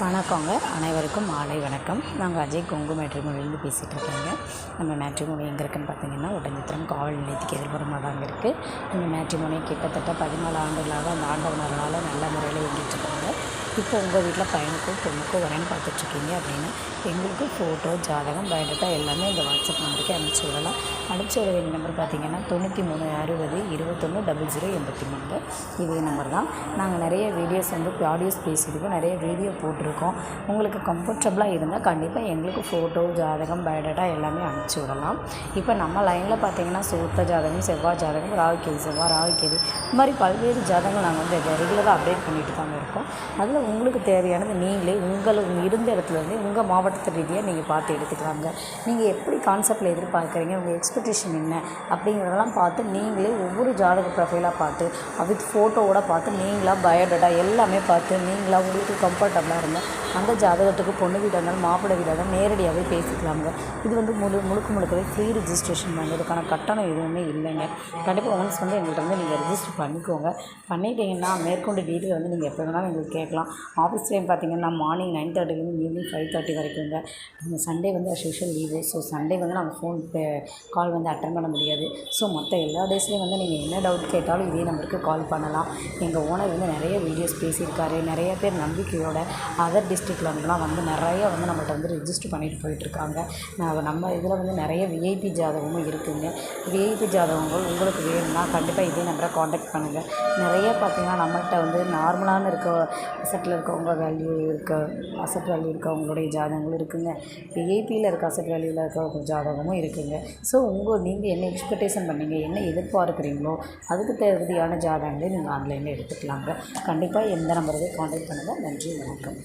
வணக்கங்க. அனைவருக்கும் மாலை வணக்கம். நாங்கள் அஜய் கொங்கு மேட்ரிமொழியிலேருந்து பேசிகிட்டு இருக்கேங்க நம்ம மேட்ரிமொழி எங்கே இருக்குன்னு பார்த்தீங்கன்னா உடஞ்சித்திரம் காவல் நிலையத்துக்கு எதிர்புறமாக தாங்க இருக்குது நம்ம மேட்ரிமொழி கிட்டத்தட்ட பதினாலு ஆண்டுகளாக அந்த ஆண்டவனரால் நல்ல முறையில் இயங்கிட்டு இருக்காங்க. இப்போ உங்கள் வீட்டில் பையனுக்கும் பொண்ணுக்கும் வரேன்னு பார்த்துட்ருக்கீங்க அப்படின்னா எங்களுக்கும் ஃபோட்டோ ஜாதகம் பயோடேட்டா எல்லாமே இந்த வாட்ஸ்அப் நம்பருக்கு அனுப்பிச்சி விடலாம். அனுப்பிச்சி விட வேண்டிய நம்பர் பார்த்தீங்கன்னா தொண்ணூற்றி மூணு அறுபது இருபத்தொன்று டபுள் ஜீரோ எண்பத்தி மூணு இதே நம்பர் தான். நாங்கள் நிறைய வீடியோஸ் வந்து ஆடியோஸ் பேசியிருக்கோம். நிறைய வீடியோ போட்டிருக்கோம். உங்களுக்கு கம்ஃபர்டபுளாக இருந்தால் கண்டிப்பாக எங்களுக்கு ஃபோட்டோ ஜாதகம் பயோடேட்டா எல்லாமே அனுப்பிச்சி விடலாம். இப்போ நம்ம லைனில் பார்த்தீங்கன்னா சூத்த ஜாதகம் செவ்வாய் ஜாதகம் ராகுகேது செவ்வாய் ராகுகேது. இந்த மாதிரி பல்வேறு ஜாதகங்கள் நாங்கள் வந்து ரெகுலராக அப்டேட் பண்ணிட்டு தாங்க இருக்கோம். அதில் உங்களுக்கு தேவையானது நீங்களே உங்களுக்கு இருந்த இடத்துலருந்து உங்கள் மாவட்டத்து ரீதியாக நீங்கள் பார்த்து எடுத்துக்கலாங்க. நீங்கள் எப்படி கான்செப்டில் எதிர்பார்க்குறீங்க உங்கள் எக்ஸ்பெக்டேஷன் என்ன அப்படிங்கிறதெல்லாம் பார்த்து நீங்களே ஒவ்வொரு ஜாதக ப்ரொஃபைலாக பார்த்து வித் ஃபோட்டோவோட பார்த்து நீங்களாக பயோடேட்டா எல்லாமே பார்த்து நீங்களாக உங்களுக்கு கம்ஃபர்டபுளாக இருந்தால் அந்த ஜாதகத்துக்கு பொண்ணு வீடாக இருந்தாலும் மாப்பிள்ளை வீடாக நேரடியாகவே பேசிக்கலாங்க இது வந்து முழு முழுக்க முழுக்கவே ஃப்ரீ ரிஜிஸ்ட்ரேஷன் பண்ணி இதுக்கான கட்டணம் எதுவுமே இல்லைங்க. கண்டிப்பாக ஒன்ஸ் வந்து எங்கள்கிட்ட வந்து நீங்கள் ரிஜிஸ்டர் பண்ணிக்கோங்க. பண்ணிட்டீங்கன்னா மேற்கொண்டு டீட்டெயில் வந்து நீங்கள் எப்போ வேணாலும் எங்களுக்கு கேட்கலாம். ஆஃபீஸ் டைம் பார்த்தீங்கன்னா மார்னிங் நைன் தேர்ட்டிலேருந்து ஈவினிங் ஃபைவ் தேர்ட்டி வரைக்குங்க நம்ம சண்டே வந்து அஸ்யூஷுவல் லீவு ஸோ சண்டே வந்து நம்ம ஃபோன் கால் வந்து அட்டன் பண்ண முடியாது. ஸோ மற்ற எல்லா டேஸ்லேயும் வந்து நீங்கள் என்ன டவுட் கேட்டாலும் இதே நம்பருக்கு கால் பண்ணலாம். எங்கள் ஓனர் வந்து நிறைய வீடியோஸ் பேசியிருக்காரு. நிறைய பேர் நம்பிக்கையோட அதர் டிஸ்ட் டிஸ்ட்ரிக்ட்லேருந்துலாம் வந்து நிறைய வந்து நம்மள்ட்ட வந்து ரிஜிஸ்டர் பண்ணிட்டு போயிட்டுருக்காங்க. நான் நம்ம இதில் வந்து நிறைய விஐபி ஜாதகமும் இருக்குதுங்க விஐபி ஜாதகங்கள் உங்களுக்கு வேணும்னா கண்டிப்பாக இதே நம்பரை காண்டாக்ட் பண்ணுங்கள் நிறைய பார்த்தீங்கன்னா நம்மள்ட்ட வந்து நார்மலான இருக்க அசட்டில் இருக்கவங்க வேல்யூ இருக்க அசட் வேல்யூ இருக்கவங்களுடைய ஜாதகங்களும் இருக்குதுங்க விஐபியில் இருக்க அசட் வேல்யூவில் இருக்க ஜாதகமும் இருக்குதுங்க ஸோ உங்கள் நீங்கள் என்ன எக்ஸ்பெக்டேஷன் பண்ணீங்க என்ன எதிர்பார்க்குறீங்களோ அதுக்கு தகுதியான ஜாதகங்களே நீங்கள் ஆன்லைனில் எடுத்துக்கலாங்க. கண்டிப்பாக எந்த நம்பருக்கு காண்டாக்ட் பண்ணுங்கள் நன்றி வணக்கம்.